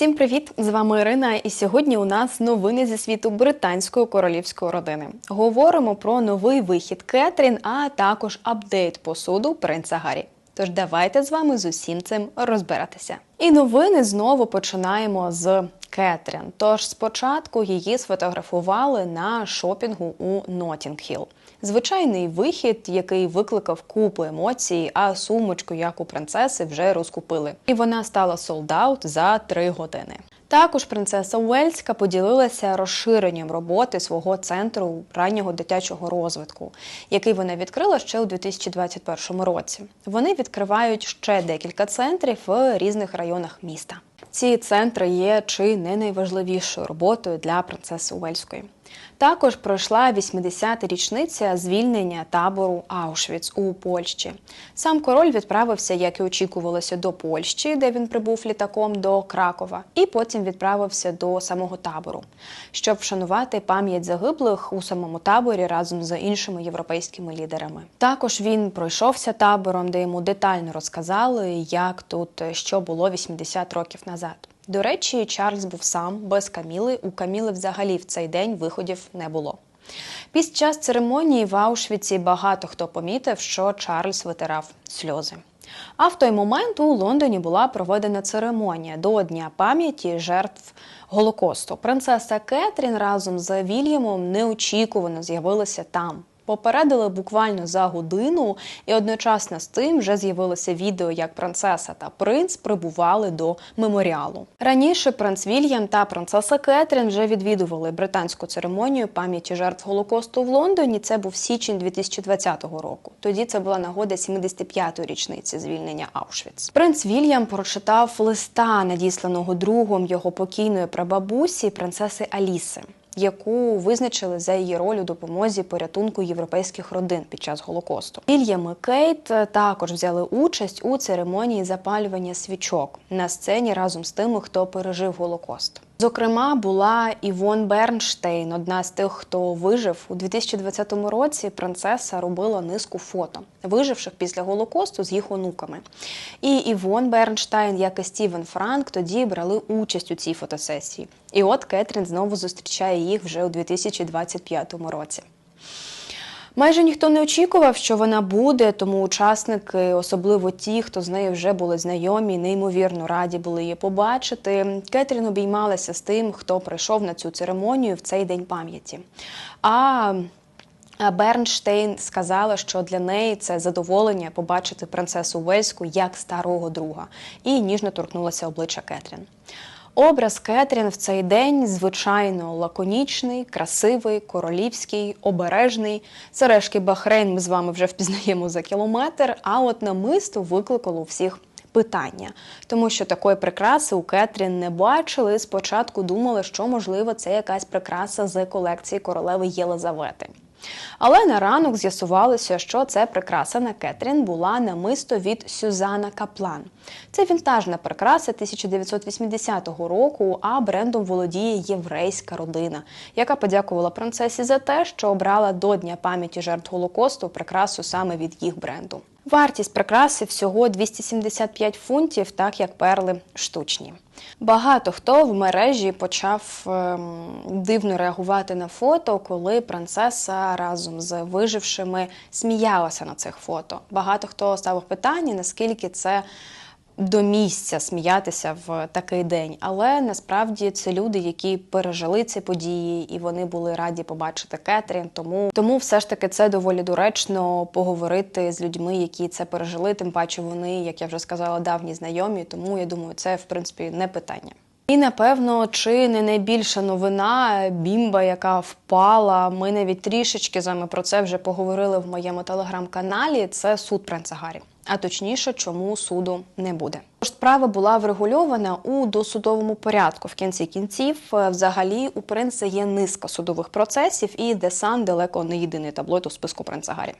Всім привіт! З вами Ірина. І сьогодні у нас новини зі світу британської королівської родини. Говоримо про новий вихід Кетрін, а також апдейт посуду принца Гаррі. Тож давайте з вами з усім цим розбиратися. І новини знову починаємо з Кетрін. Тож спочатку її сфотографували на шопінгу у Нотінг-Хілл. Звичайний вихід, який викликав купу емоцій, а сумочку, як у принцеси, вже розкупили. І вона стала солдаут за три години. Також принцеса Уельська поділилася розширенням роботи свого центру раннього дитячого розвитку, який вона відкрила ще у 2021 році. Вони відкривають ще декілька центрів в різних районах міста. Ці центри є чи не найважливішою роботою для принцеси Уельської. Також пройшла 80-та річниця звільнення табору Аушвіц у Польщі. Сам король відправився, як і очікувалося, до Польщі, де він прибув літаком до Кракова, і потім відправився до самого табору, щоб вшанувати пам'ять загиблих у самому таборі разом з іншими європейськими лідерами. Також він пройшовся табором, де йому детально розказали, як тут що було 80 років назад. До речі, Чарльз був сам без Каміли. У Каміли взагалі в цей день виходів не було. Під час церемонії в Аушвіці багато хто помітив, що Чарльз витирав сльози. А в той момент у Лондоні була проведена церемонія до Дня пам'яті жертв Голокосту. Принцеса Кетрін разом з Вільямом неочікувано з'явилася там. Попередили буквально за годину, і одночасно з тим вже з'явилося відео, як принцеса та принц прибували до меморіалу. Раніше принц Вільям та принцеса Кетрін вже відвідували британську церемонію пам'яті жертв Голокосту в Лондоні. Це був січень 2020 року. Тоді це була нагода 75-ї річниці звільнення Аушвіц. Принц Вільям прочитав листа, надісланого другом його покійної прабабусі, принцеси Аліси яку визначили за її роль у допомозі порятунку європейських родин під час голокосту. Вільям і Кейт також взяли участь у церемонії запалювання свічок на сцені разом з тими, хто пережив голокост. Зокрема, була Івон Бернштейн, одна з тих, хто вижив у 2020 році. Принцеса робила низку фото, виживших після голокосту з їх онуками. І Івон Бернштейн, як і Стівен Франк, тоді брали участь у цій фотосесії. І от Кетрін знову зустрічає їх вже у 2025 році. Майже ніхто не очікував, що вона буде, тому учасники, особливо ті, хто з нею вже були знайомі, неймовірно раді були її побачити. Кетрін обіймалася з тим, хто прийшов на цю церемонію в цей день пам'яті. А Бернштейн сказала, що для неї це задоволення побачити принцесу Вельську як старого друга, і ніжно торкнулася обличчя Кетрін. Образ Кетрін в цей день звичайно лаконічний, красивий, королівський, обережний. Сережки Бахрейн ми з вами вже впізнаємо за кілометр. А от намисто викликало всіх питання, тому що такої прикраси у Кетрін не бачили. Спочатку думали, що можливо це якась прикраса з колекції королеви Єлизавети. Але на ранок з'ясувалося, що це прикраса на Кетрін була намисто від Сюзана Каплан. Це вінтажна прикраса 1980 року, а брендом володіє єврейська родина, яка подякувала принцесі за те, що обрала до Дня пам'яті жертв Голокосту прикрасу саме від їх бренду. Вартість прикраси всього 275 фунтів, так як перли штучні. Багато хто в мережі почав ем, дивно реагувати на фото, коли принцеса разом з вижившими сміялася на цих фото. Багато хто ставив питання, наскільки це до місця сміятися в такий день. Але насправді це люди, які пережили ці події, і вони були раді побачити Кетрін. Тому тому все ж таки це доволі доречно поговорити з людьми, які це пережили. Тим паче вони, як я вже сказала, давні знайомі. Тому я думаю, це в принципі не питання. І напевно, чи не найбільша новина бімба, яка впала. Ми навіть трішечки з вами про це вже поговорили в моєму телеграм-каналі. Це суд принца Гаррі а точніше, чому суду не буде. Тож Справа була врегульована у досудовому порядку. В кінці кінців, е, взагалі, у принца є низка судових процесів, і Десан далеко не єдиний таблоїд у списку принца Гаррі.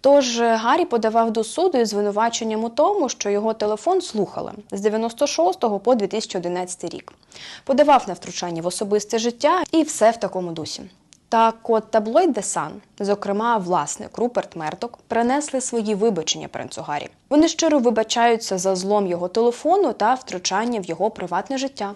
Тож е, Гаррі подавав до суду із звинуваченням у тому, що його телефон слухали з 96 по 2011 рік. Подавав на втручання в особисте життя і все в такому дусі. Так от таблоїд The Sun, зокрема власник Руперт Мерток, принесли свої вибачення принцу Гаррі. Вони щиро вибачаються за злом його телефону та втручання в його приватне життя,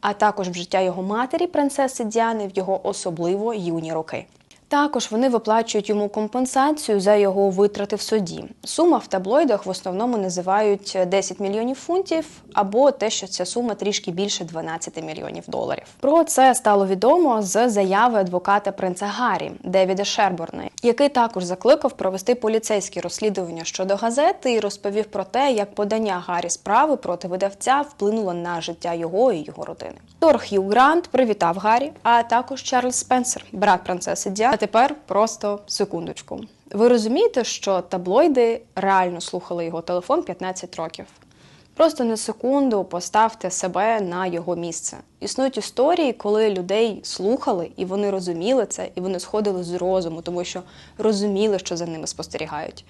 а також в життя його матері, принцеси Діани, в його особливо юні роки. Також вони виплачують йому компенсацію за його витрати в суді. Сума в таблоїдах в основному називають 10 мільйонів фунтів, або те, що ця сума трішки більше 12 мільйонів доларів. Про це стало відомо з заяви адвоката принца Гаррі Девіда Шерборна, який також закликав провести поліцейські розслідування щодо газети і розповів про те, як подання Гаррі справи проти видавця вплинуло на життя його і його родини. Тор Хью Грант привітав Гаррі, а також Чарльз Спенсер, брат принцеси Діани. Тепер просто секундочку. Ви розумієте, що таблоїди реально слухали його телефон 15 років? Просто на секунду поставте себе на його місце. Існують історії, коли людей слухали, і вони розуміли це, і вони сходили з розуму, тому що розуміли, що за ними спостерігають.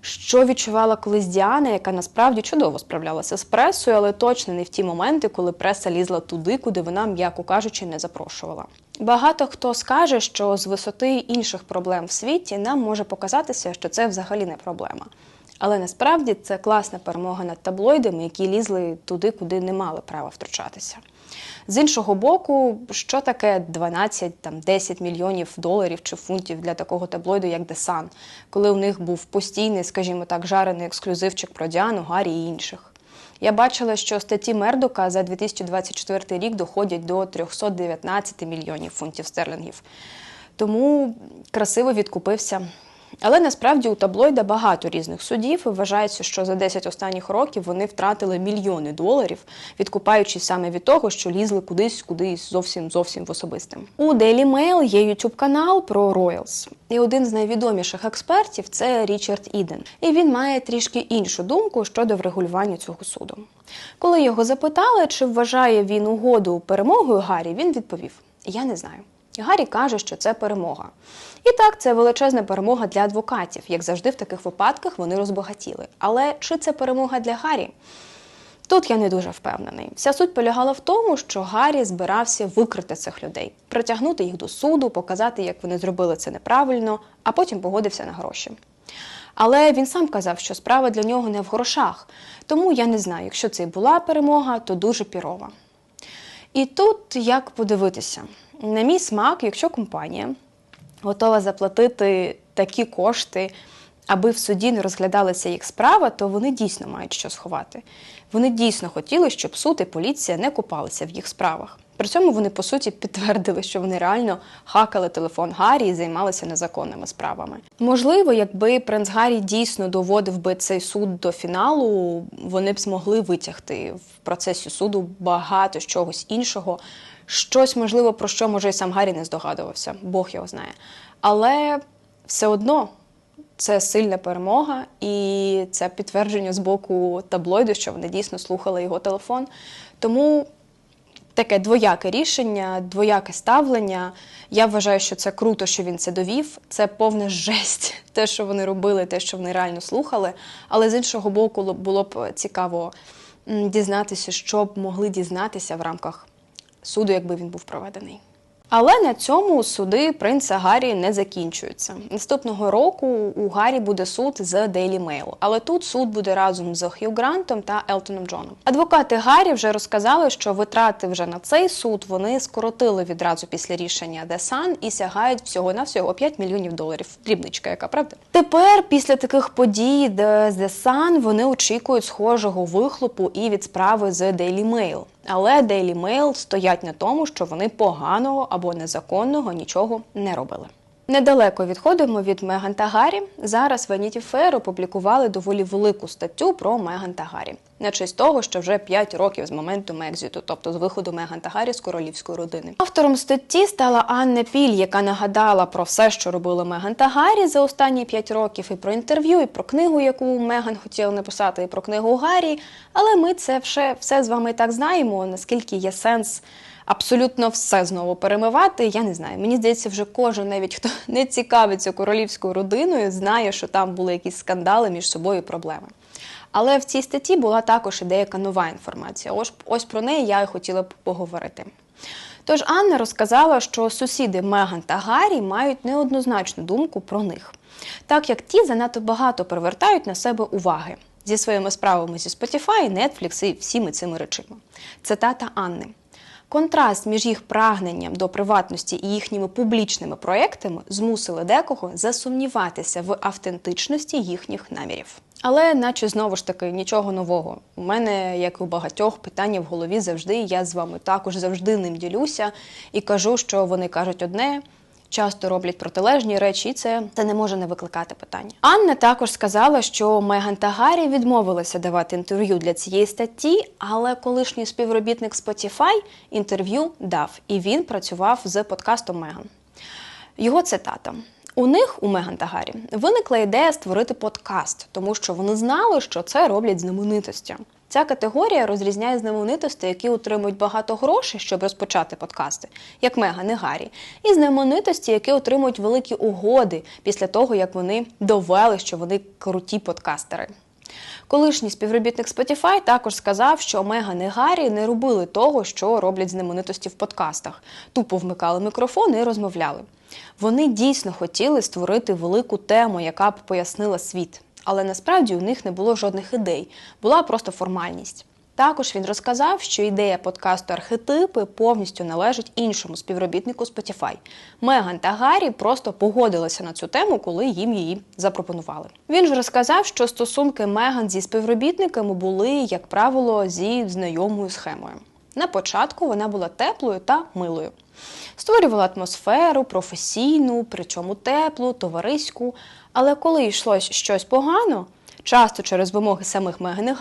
Що відчувала колись Діана, яка насправді чудово справлялася з пресою, але точно не в ті моменти, коли преса лізла туди, куди вона, м'яко кажучи, не запрошувала. Багато хто скаже, що з висоти інших проблем в світі нам може показатися, що це взагалі не проблема. Але насправді це класна перемога над таблоїдами, які лізли туди, куди не мали права втручатися. З іншого боку, що таке 12 там 10 мільйонів доларів чи фунтів для такого таблоїду, як The Sun, коли у них був постійний, скажімо так, жарений ексклюзивчик про Діану, Гаррі і інших. Я бачила, що статті Мердока за 2024 рік доходять до 319 мільйонів фунтів стерлингів. Тому красиво відкупився. Але насправді у таблоїда багато різних судів вважається, що за 10 останніх років вони втратили мільйони доларів, відкупаючись саме від того, що лізли кудись, кудись зовсім зовсім в особистим. У Daily Mail є youtube канал про Royals. І один з найвідоміших експертів це Річард Іден. І він має трішки іншу думку щодо врегулювання цього суду. Коли його запитали, чи вважає він угоду перемогою Гаррі, він відповів: Я не знаю. Гаррі каже, що це перемога. І так, це величезна перемога для адвокатів. Як завжди, в таких випадках вони розбагатіли. Але чи це перемога для Гаррі? Тут я не дуже впевнений. Вся суть полягала в тому, що Гаррі збирався викрити цих людей, притягнути їх до суду, показати, як вони зробили це неправильно, а потім погодився на гроші. Але він сам казав, що справа для нього не в грошах. Тому я не знаю, якщо це і була перемога, то дуже пірова. І тут як подивитися, на мій смак, якщо компанія готова заплатити такі кошти, аби в суді не розглядалася їх справа, то вони дійсно мають що сховати. Вони дійсно хотіли, щоб суд і поліція не купалися в їх справах. При цьому вони по суті підтвердили, що вони реально хакали телефон Гаррі і займалися незаконними справами. Можливо, якби принц Гаррі дійсно доводив би цей суд до фіналу, вони б змогли витягти в процесі суду багато чогось іншого, щось можливо про що може і сам Гаррі не здогадувався, Бог його знає. Але все одно. Це сильна перемога, і це підтвердження з боку таблоїду, що вони дійсно слухали його телефон. Тому таке двояке рішення, двояке ставлення. Я вважаю, що це круто, що він це довів. Це повна жесть, те, що вони робили, те, що вони реально слухали. Але з іншого боку, було б цікаво дізнатися, що б могли дізнатися в рамках суду, якби він був проведений. Але на цьому суди принца Гаррі не закінчуються. Наступного року у Гаррі буде суд з Daily Mail, але тут суд буде разом з Хью Грантом та Елтоном Джоном. Адвокати Гаррі вже розказали, що витрати вже на цей суд вони скоротили відразу після рішення The Sun і сягають всього на всього 5 мільйонів доларів. Дрібничка, яка правда? Тепер після таких подій The Sun вони очікують схожого вихлопу і від справи з Daily Mail. Але Daily Mail стоять на тому, що вони поганого або незаконного нічого не робили. Недалеко відходимо від Меган та Гаррі. Зараз Vanity Fair опублікували доволі велику статтю про Меган та Гаррі. На честь того, що вже 5 років з моменту Мекзіту, тобто з виходу Меган та Гаррі з королівської родини. Автором статті стала Анна Піль, яка нагадала про все, що робили Меган та Гаррі за останні 5 років, і про інтерв'ю, і про книгу, яку Меган хотіла написати, і про книгу Гаррі. Але ми це все, все з вами і так знаємо, наскільки є сенс абсолютно все знову перемивати. Я не знаю. Мені здається, вже кожен, навіть хто не цікавиться королівською родиною, знає, що там були якісь скандали між собою проблеми. Але в цій статті була також і деяка нова інформація. Ось, ось про неї я і хотіла б поговорити. Тож Анна розказала, що сусіди Меган та Гаррі мають неоднозначну думку про них, так як ті занадто багато привертають на себе уваги зі своїми справами зі Spotify, Netflix і всіми цими речима. Цитата Анни. Контраст між їх прагненням до приватності і їхніми публічними проектами змусили декого засумніватися в автентичності їхніх намірів. Але, наче знову ж таки, нічого нового. У мене, як і у багатьох, питання в голові завжди. Я з вами також завжди ним ділюся і кажу, що вони кажуть одне. Часто роблять протилежні речі, і це, це не може не викликати питання. Анна також сказала, що Меган та Гаррі відмовилися давати інтерв'ю для цієї статті, але колишній співробітник Spotify інтерв'ю дав, і він працював з подкастом Меган. Його цитата. У них, у Меган та Гаррі, виникла ідея створити подкаст, тому що вони знали, що це роблять знаменитості. Ця категорія розрізняє знаменитості, які отримують багато грошей, щоб розпочати подкасти, як Меган і Гаррі, і знаменитості, які отримують великі угоди після того, як вони довели, що вони круті подкастери. Колишній співробітник Spotify також сказав, що Меган і Гаррі не робили того, що роблять знаменитості в подкастах. Тупо вмикали мікрофон і розмовляли. Вони дійсно хотіли створити велику тему, яка б пояснила світ. Але насправді у них не було жодних ідей, була просто формальність. Також він розказав, що ідея подкасту архетипи повністю належить іншому співробітнику Spotify. Меган та Гаррі просто погодилися на цю тему, коли їм її запропонували. Він ж розказав, що стосунки Меган зі співробітниками були, як правило, зі знайомою схемою. На початку вона була теплою та милою. Створювала атмосферу, професійну, причому теплу, товариську. Але коли йшло щось погано, часто через вимоги самих Меган і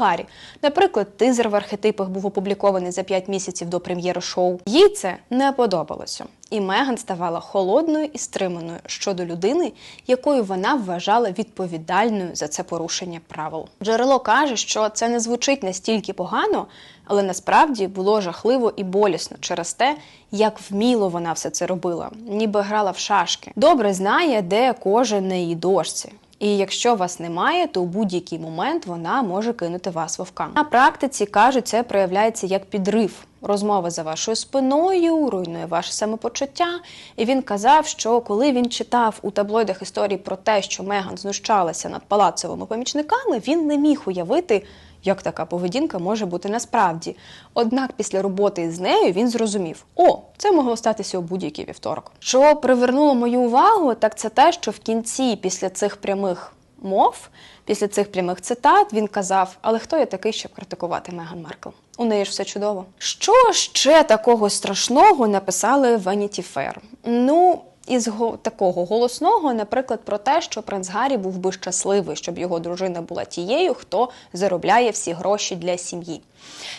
наприклад, тизер в архетипах був опублікований за 5 місяців до прем'єри шоу, їй це не подобалося. І Меган ставала холодною і стриманою щодо людини, якою вона вважала відповідальною за це порушення правил. Джерело каже, що це не звучить настільки погано, але насправді було жахливо і болісно через те, як вміло вона все це робила, ніби грала в шашки. Добре знає, де кожен на її дошці. І якщо вас немає, то у будь-який момент вона може кинути вас вовкам. На практиці кажуть, це проявляється як підрив. Розмова за вашою спиною, руйнує ваше самопочуття. І він казав, що коли він читав у таблоїдах історії про те, що Меган знущалася над палацовими помічниками, він не міг уявити, як така поведінка може бути насправді. Однак після роботи з нею він зрозумів: о, це могло статися у будь-який вівторок. Що привернуло мою увагу, так це те, що в кінці, після цих прямих мов, після цих прямих цитат, він казав: Але хто я такий, щоб критикувати Меган Маркл? У неї ж все чудово. Що ще такого страшного написали Vanity Fair? Ну. Із такого голосного, наприклад, про те, що принц Гаррі був би щасливий, щоб його дружина була тією, хто заробляє всі гроші для сім'ї.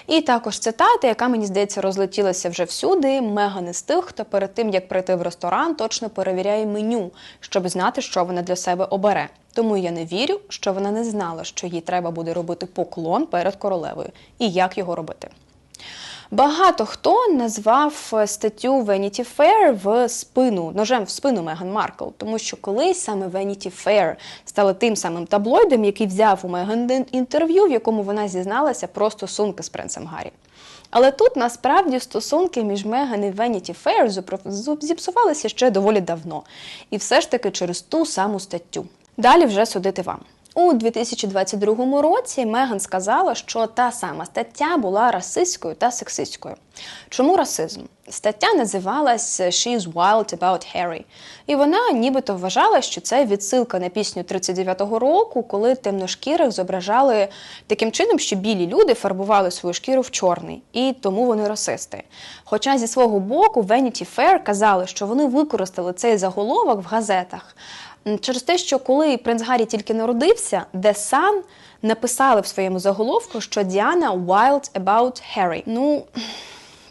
І також цитата, яка мені здається розлетілася вже всюди. Меган із тих, хто перед тим як прийти в ресторан, точно перевіряє меню, щоб знати, що вона для себе обере. Тому я не вірю, що вона не знала, що їй треба буде робити поклон перед королевою і як його робити. Багато хто назвав е, статтю Vanity Fair в спину, ножем в спину Меган Маркл, тому що колись саме Vanity Fair стали тим самим таблоїдом, який взяв у Меган інтерв'ю, в якому вона зізналася про стосунки з принцем Гаррі. Але тут насправді стосунки між Меган і Vanity Fair зіпсувалися ще доволі давно, і все ж таки через ту саму статтю. Далі вже судити вам. У 2022 році Меган сказала, що та сама стаття була расистською та сексистською. Чому расизм? Стаття називалась «She's wild about Harry». І вона нібито вважала, що це відсилка на пісню 39-го року, коли темношкірих зображали таким чином, що білі люди фарбували свою шкіру в чорний, і тому вони расисти. Хоча зі свого боку Vanity Fair казали, що вони використали цей заголовок в газетах через те, що коли принц Гаррі тільки народився, The Sun написали в своєму заголовку, що Діана wild about Harry. Ну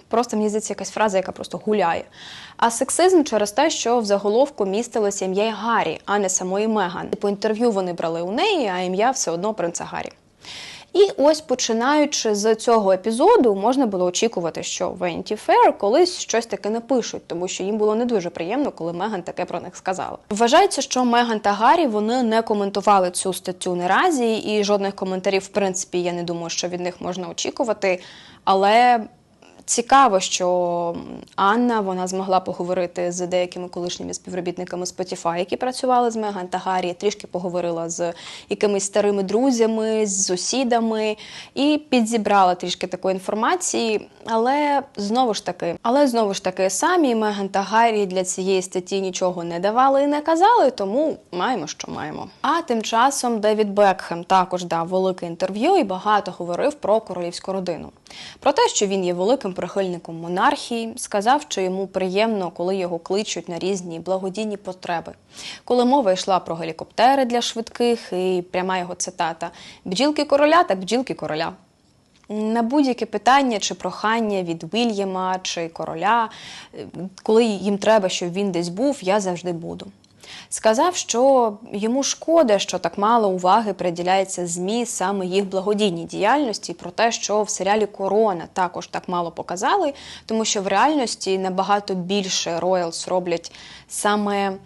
просто мені здається якась фраза, яка просто гуляє. А сексизм через те, що в заголовку містилося ім'я Гаррі, а не самої Меган. По інтерв'ю вони брали у неї, а ім'я все одно принца Гаррі. І ось починаючи з цього епізоду, можна було очікувати, що Венті Fair колись щось таке напишуть, тому що їм було не дуже приємно, коли Меган таке про них сказала. Вважається, що Меган та Гаррі вони не коментували цю статтю наразі, і жодних коментарів, в принципі, я не думаю, що від них можна очікувати. Але Цікаво, що Анна вона змогла поговорити з деякими колишніми співробітниками Spotify, які працювали з Меган та Гаррі, трішки поговорила з якимись старими друзями, з сусідами і підзібрала трішки такої інформації. Але знову ж таки, але знову ж таки, самі Меган та Гаррі для цієї статті нічого не давали і не казали, тому маємо, що маємо. А тим часом Девід Бекхем також дав велике інтерв'ю і багато говорив про королівську родину. Про те, що він є великим прихильником монархії, сказав, що йому приємно, коли його кличуть на різні благодійні потреби. Коли мова йшла про гелікоптери для швидких, і пряма його цитата бджілки короля, так бджілки короля. На будь-яке питання чи прохання від Вільяма чи короля, коли їм треба, щоб він десь був, я завжди буду. Сказав, що йому шкода, що так мало уваги приділяється ЗМІ саме їх благодійній діяльності, про те, що в серіалі Корона також так мало показали, тому що в реальності набагато більше Роялс роблять саме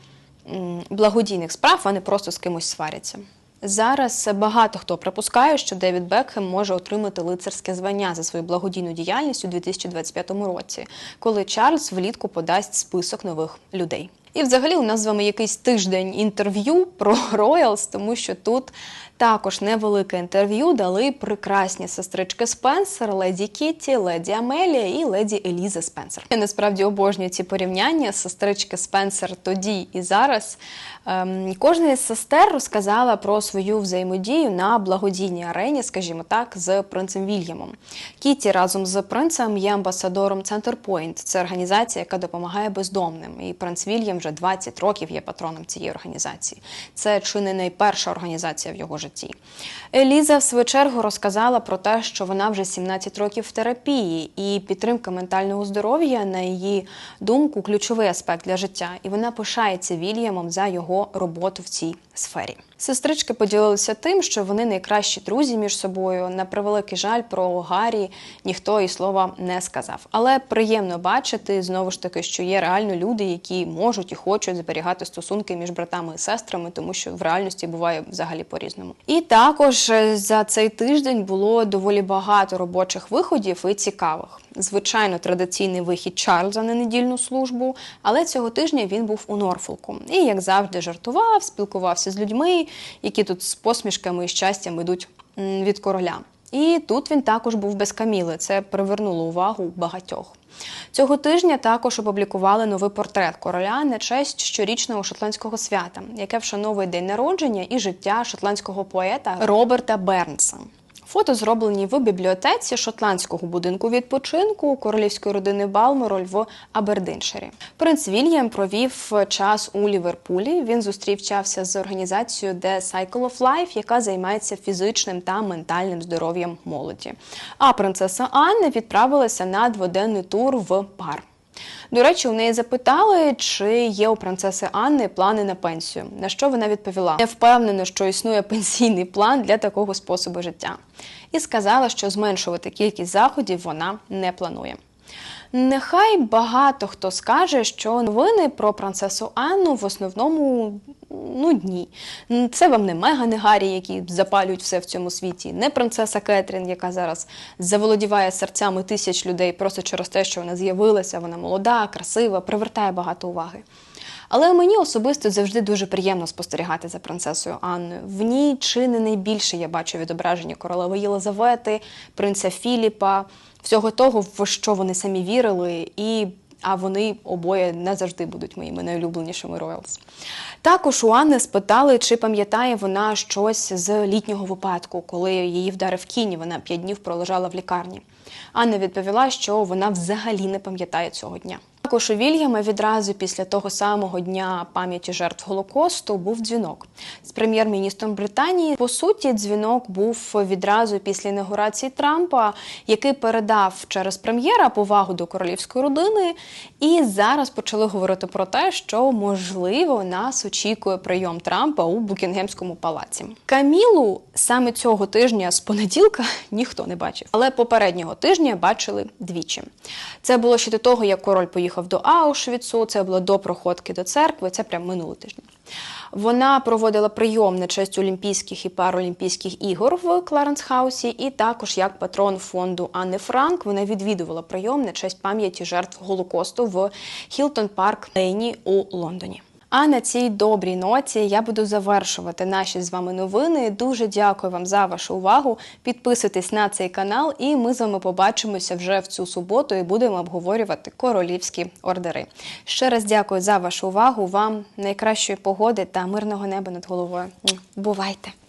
благодійних справ, а не просто з кимось сваряться. Зараз багато хто припускає, що Девід Бекхем може отримати лицарське звання за свою благодійну діяльність у 2025 році, коли Чарльз влітку подасть список нових людей. І, взагалі, у нас з вами якийсь тиждень інтерв'ю про Роялс, тому що тут також невелике інтерв'ю дали прекрасні сестрички Спенсер, леді Кітті, леді Амелія і леді Еліза Спенсер. Я насправді обожнюю ці порівняння сестрички Спенсер тоді і зараз. Ем, кожна із сестер розказала про свою взаємодію на благодійній арені, скажімо так, з принцем Вільямом. Кіті разом з принцем є амбасадором Centerpoint. Це організація, яка допомагає бездомним. І принц Вільям вже 20 років є патроном цієї організації. Це чи не найперша організація в його житті. Еліза в свою чергу розказала про те, що вона вже 17 років в терапії, і підтримка ментального здоров'я, на її думку, ключовий аспект для життя. І вона пишається Вільямом за його роботу в цій сфері. Сестрички поділилися тим, що вони найкращі друзі між собою. На превеликий жаль про Гаррі ніхто і слова не сказав. Але приємно бачити знову ж таки, що є реально люди, які можуть і хочуть зберігати стосунки між братами і сестрами, тому що в реальності буває взагалі по-різному. І також е, за цей тиждень було доволі багато робочих виходів і цікавих. Звичайно, традиційний вихід Чарльза на недільну службу, але цього тижня він був у Норфолку. І, як завжди, жартував, спілкувався з людьми, які тут з посмішками і щастям йдуть від короля. І тут він також був без каміли. Це привернуло увагу багатьох. Цього тижня також опублікували новий портрет короля на честь щорічного шотландського свята, яке вшановує день народження і життя шотландського поета Роберта Бернса. Фото зроблені в бібліотеці шотландського будинку відпочинку королівської родини Балмороль в Абердинширі. Принц Вільям провів час у Ліверпулі. Він зустрічався з організацією The Cycle of Life, яка займається фізичним та ментальним здоров'ям молоді. А принцеса Анна відправилася на дводенний тур в пар. До речі, у неї запитали, чи є у принцеси Анни плани на пенсію. На що вона відповіла? не впевнена, що існує пенсійний план для такого способу життя, і сказала, що зменшувати кількість заходів вона не планує. Нехай багато хто скаже, що новини про принцесу Анну в основному нудні. Це вам не Меган і Гаррі, які запалюють все в цьому світі, не принцеса Кетрін, яка зараз заволодіває серцями тисяч людей просто через те, що вона з'явилася, вона молода, красива, привертає багато уваги. Але мені особисто завжди дуже приємно спостерігати за принцесою Анною. В ній чи не найбільше я бачу відображення королеви Єлизавети, принца Філіпа, всього того, в що вони самі вірили, і а вони обоє не завжди будуть моїми найулюбленішими Роялс. Також у Анни спитали, чи пам'ятає вона щось з літнього випадку, коли її вдарив кінь, вона п'ять днів пролежала в лікарні. Анна відповіла, що вона взагалі не пам'ятає цього дня. Також у Вільяма відразу після того самого дня пам'яті жертв Голокосту був дзвінок з прем'єр-міністром Британії. По суті, дзвінок був відразу після інаугурації Трампа, який передав через прем'єра повагу до королівської родини. І зараз почали говорити про те, що можливо нас очікує прийом Трампа у Букінгемському палаці. Камілу саме цього тижня з понеділка ніхто не бачив, але попереднього тижня бачили двічі. Це було ще до того, як король поїхав до Аушвіцу. Це було до проходки до церкви. Це прямо минулий тиждень. Вона проводила прийом на честь Олімпійських і Паралімпійських ігор в Кларенс Хаусі, і також як патрон фонду Анни Франк вона відвідувала прийом на честь пам'яті жертв Голокосту в Хілтон Парк Лейні у Лондоні. А на цій добрій ноті я буду завершувати наші з вами новини. Дуже дякую вам за вашу увагу. Підписуйтесь на цей канал, і ми з вами побачимося вже в цю суботу і будемо обговорювати королівські ордери. Ще раз дякую за вашу увагу. Вам найкращої погоди та мирного неба над головою. Бувайте!